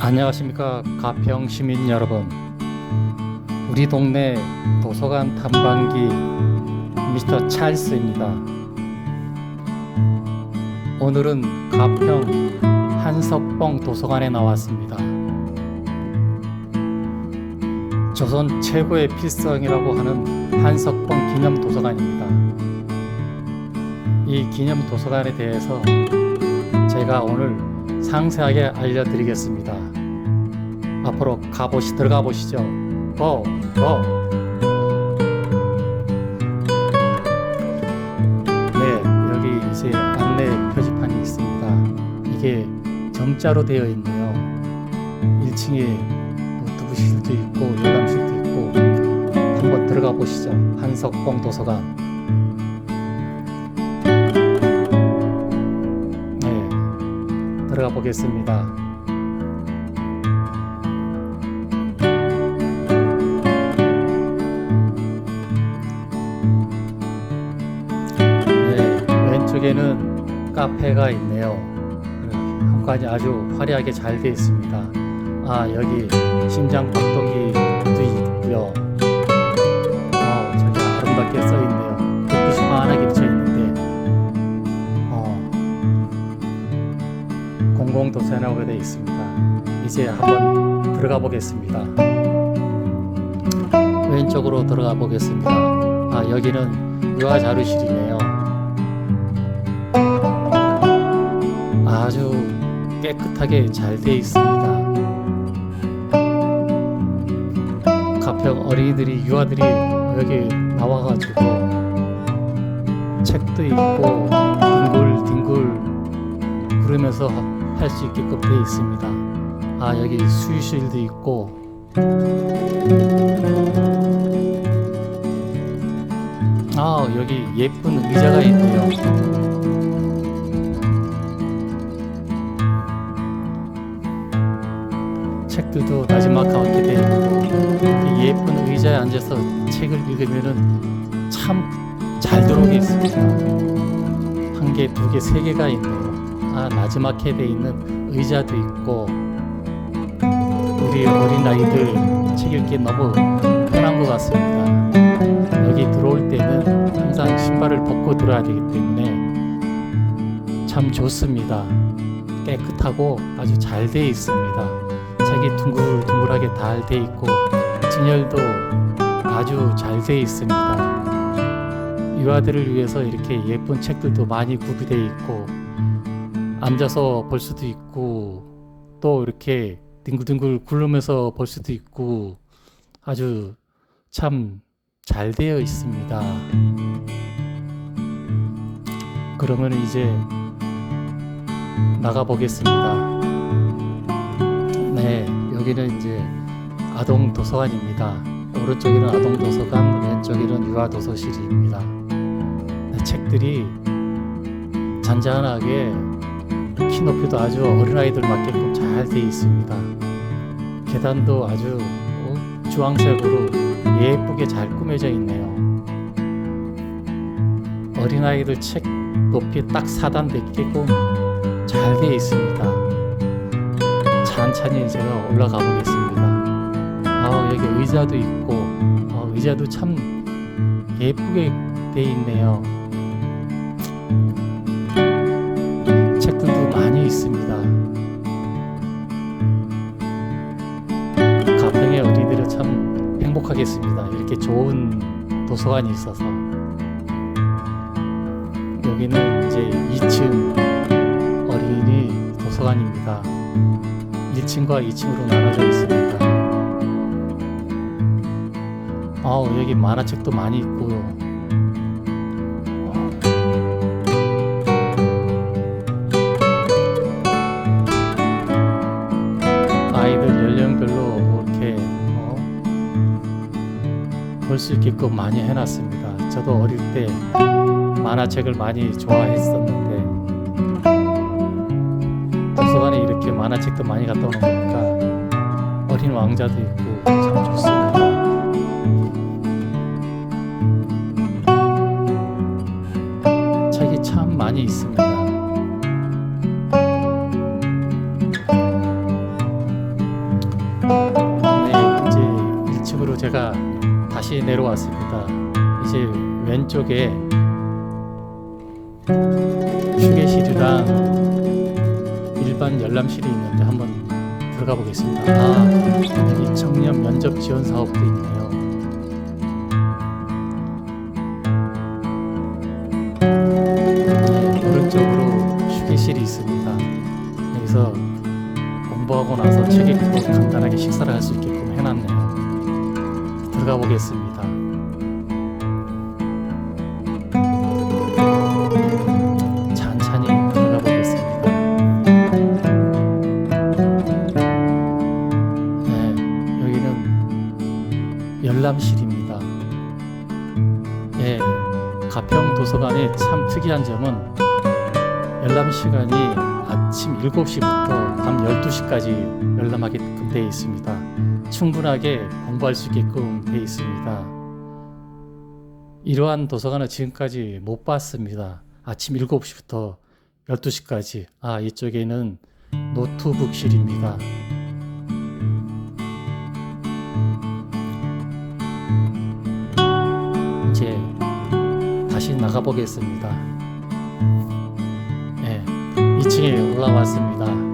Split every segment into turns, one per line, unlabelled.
안녕하십니까 가평 시민 여러분. 우리 동네 도서관 탐방기 미스터 찰스입니다. 오늘은 가평 한석봉 도서관에 나왔습니다. 조선 최고의 필성이라고 하는 한석봉 기념 도서관입니다. 이 기념 도서관에 대해서 제가 오늘 상세하게 알려드리겠습니다. 앞으로 가보시 들어가 보시죠. 고! 고! 네, 여기 이제 안내 표지판이 있습니다. 이게 점자로 되어 있네요. 1층에 노트북실도 있고 열람실도 있고 한번 들어가 보시죠. 한석봉 도서관. 들어가 보겠습니다. 네, 왼쪽에는 카페가 있네요. 현관이 아주 화려하게 잘 되어 있습니다. 아, 여기 심장 박동기도 있고요. 도서관이라고 되어 있습니다. 이제 한번 들어가 보겠습니다. 왼쪽으로 들어가 보겠습니다. 아, 여기는 유아 자료실이네요. 아주 깨끗하게 잘 되어 있습니다. 가평 어린이들이 유아들이 여기 나와가지고 책도 읽고 뒹굴뒹굴 구르면서 할 수 있게끔 되어 있습니다. 아 여기 수유실도 있고 아 여기 예쁜 의자가 있네요. 책들도 나지막하게 되어 있고 이 예쁜 의자에 앉아서 책을 읽으면은 참 잘 들어오게 있습니다. 한 개, 두 개, 세 개가 있네요. 아 나지막하게 되어 있는 의자도 있고 우리 어린 아이들 책 읽기 너무 편한 것 같습니다. 여기 들어올 때는 항상 신발을 벗고 들어야 되기 때문에 참 좋습니다. 깨끗하고 아주 잘 되어 있습니다. 책이 둥글둥글하게 잘 되어 있고 진열도 아주 잘 되어 있습니다. 유아들을 위해서 이렇게 예쁜 책들도 많이 구비되어 있고 앉아서 볼 수도 있고 또 이렇게 뒹굴뒹굴 굴르면서 볼 수도 있고 아주 참 잘 되어 있습니다. 그러면 이제 나가 보겠습니다. 네, 여기는 이제 아동 도서관입니다. 오른쪽에는 아동 도서관, 왼쪽에는 유아 도서실입니다. 네, 책들이 잔잔하게 키 높이도 아주 어린아이들 맞게끔 잘 되어 있습니다. 계단도 아주 어, 주황색으로 예쁘게 잘 꾸며져 있네요. 어린아이들 책 높이 딱 4단 되게끔 잘 되어 있습니다. 천천히 제가 올라가 보겠습니다. 아 여기 의자도 있고 어, 의자도 참 예쁘게 되어 있네요. 책들도 많이 있습니다. 가평의 어린이들은 참 행복하겠습니다. 이렇게 좋은 도서관이 있어서 여기는 이제 2층 어린이 도서관입니다. 1층과 2층으로 나눠져 있습니다. 아우 여기 만화책도 많이 있고요. 볼 수 있게끔 많이 해놨습니다. 저도 어릴 때 만화책을 많이 좋아했었는데 도서관에 이렇게 만화책도 많이 갖다 오는 거니까 어린 왕자도 있고 참 좋습니다. 책이 참 많이 있습니다. 네, 이제 1층으로 제가 다시 내려왔습니다. 이제 왼쪽에 휴게실이랑 일반 열람실이 있는데 한번 들어가 보겠습니다. 아, 여기 청년 면접 지원 사업도 있네요. 네, 오른쪽으로 휴게실이 있습니다. 여기서 공부하고 나서 책 읽고 간단하게 식사를 할 수 있게끔 해놨네요. 들어가 보겠습니다. 찬찬히 들어가 보겠습니다. 네, 여기는 열람실입니다. 예, 가평 도서관의 참 특이한 점은 열람 시간이 아침 7시부터 밤 12시까지 열람하게끔 되어 있습니다. 충분하게 공부할 수 있게끔 되어 있습니다. 이러한 도서관을 지금까지 못 봤습니다. 아침 7시부터 12시까지. 아, 이쪽에는 노트북실입니다. 이제 다시 나가보겠습니다. 네, 2층에 올라왔습니다.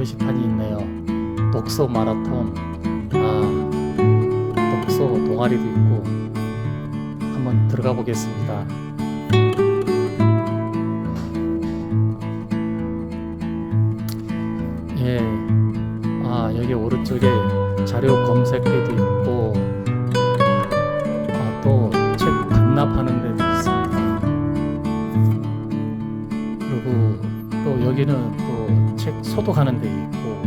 표시판이 있네요. 독서 마라톤, 아, 독서 동아리도 있고, 한번 들어가 보겠습니다. 예, 아, 여기 오른쪽에 자료 검색대도 있고, 아, 또 책 반납하는 데도 있습니다. 그리고 또 여기는 또 책 소독하는 데 있고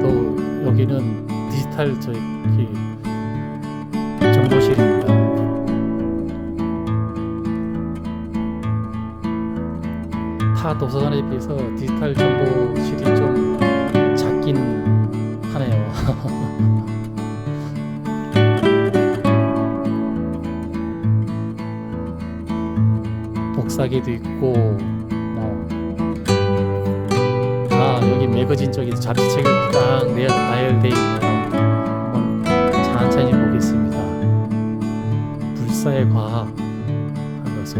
또 여기는 디지털 저기 정보실입니다. 타 도서관에 비해서 디지털 정보실이 좀 작긴 하네요. 복사기도 있고 매거진 쪽에 잡지책을 딱 나열돼 있네요 한번 천천히 보겠습니다 불사의 과학 하면서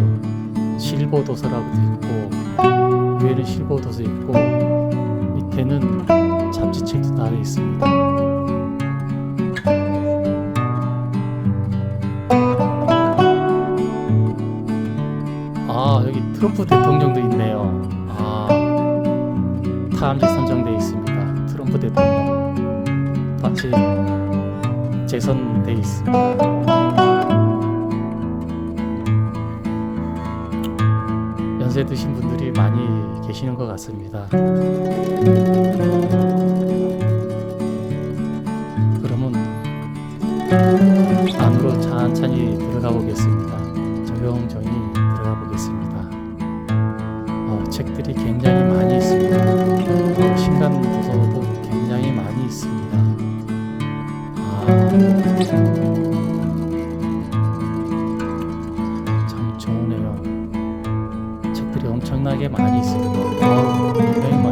실보도서라고도 있고 위에는 실보도서 있고 밑에는 잡지책도 나와 있습니다 아 여기 트럼프 대통령도 있네요. 아 타임지 선정돼 있습니다. 트럼프 대통령 마치 재선돼 있습니다. 연세 드신 분들이 많이 계시는 것 같습니다. 그러면 안으로 천천히 들어가 보겠습니다. 조용조용히 들어가 보겠습니다. 어, 책들이 굉장히 많이 참 좋으네요. 책들이 엄청나게 많이. 아, 굉장히 많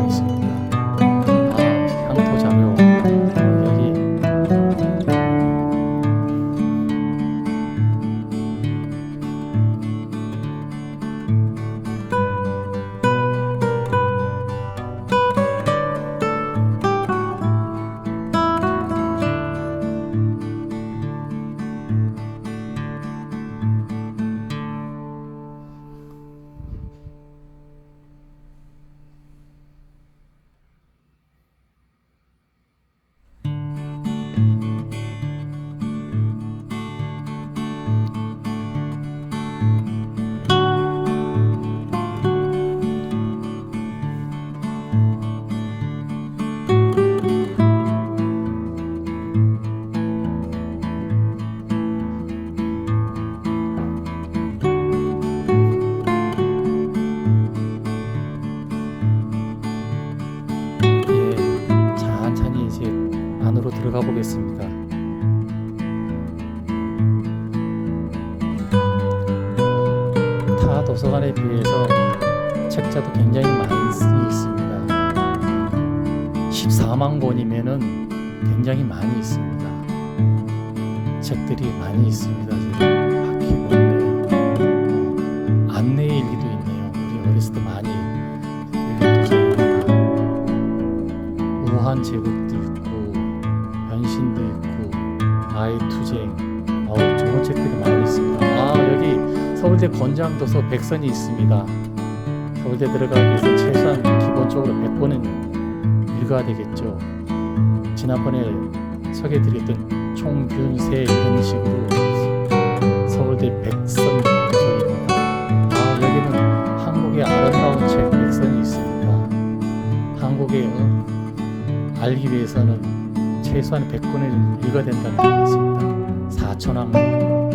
보겠습니다. 타 도서관에 비해서 책자도 굉장히 많이 있- 있습니다. 14만 권이면은 굉장히 많이 있습니다. 책들이 많이 있습니다. 지금 권장도서 백선이 있습니다. 서울대 들어가기 위해서 최소한 기본적으로 100권은 읽어야 되겠죠. 지난번에 소개해드렸던 총균세 이런 식으로 서울대 백선 도서입니다. 아 여기는 한국의 아름다운 책 백선이 있습니다. 한국의 어, 알기 위해서는 최소한 100권을 읽어야 된다는 것 같습니다. 4천왕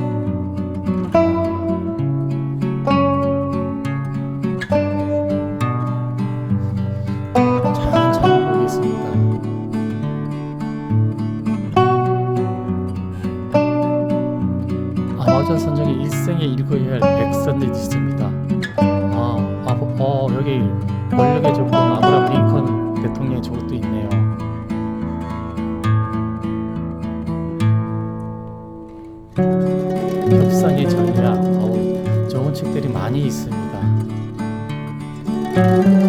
천천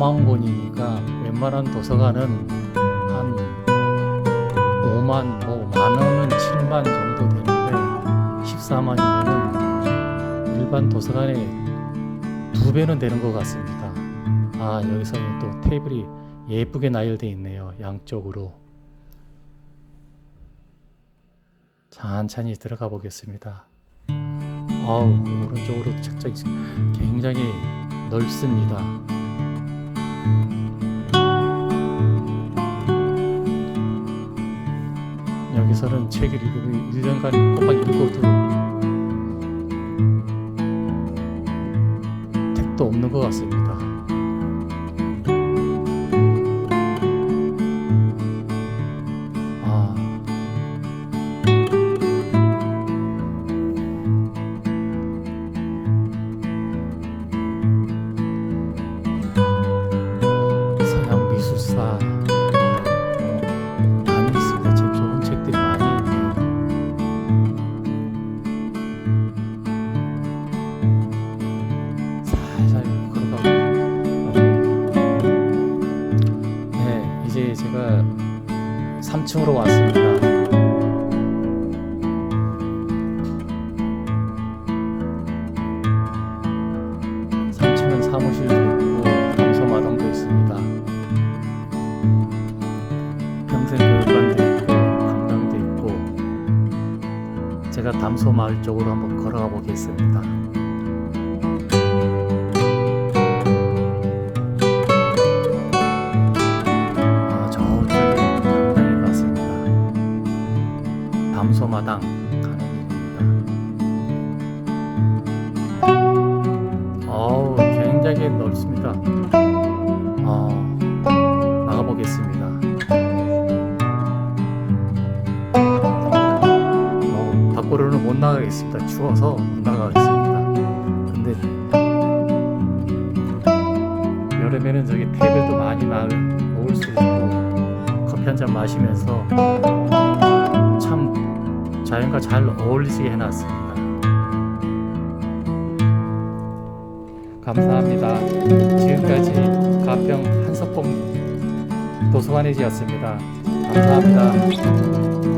14만 권이니까 웬만한 도서관은 한 5만, 뭐, 만 원은 7만 정도 되는데 14만이면은 일반 도서관의 두 배는 되는 것 같습니다. 아, 여기서는 또 테이블이 예쁘게 나열되어 있네요. 양쪽으로. 천천히 들어가 보겠습니다. 아우, 오른쪽으로 책장이 굉장히 넓습니다. 여기서는 책을 읽으면 1년간 꼬박 읽어도 택도 없는 것 같습니다. 이제 제가 3층으로 왔습니다. 사무실도 있고 담소마당도 있습니다. 평생 교육관도 있고 강당도 있고 제가 담소 마을 쪽으로 한번 걸어가 보겠습니다. 마당 가는 길입니다. 어우 굉장히 넓습니다. 아 나가보겠습니다. 어, 밖으로는 못 나가겠습니다. 추워서 못 나가겠습니다. 근데 여름에는 저기 테이블도 많이 나 놓을 수 있고 커피 한 잔 마시면서 참 자연과 잘 어울리시게 해놨습니다. 감사합니다. 지금까지 가평 한석봉 도서관이었습니다. 감사합니다.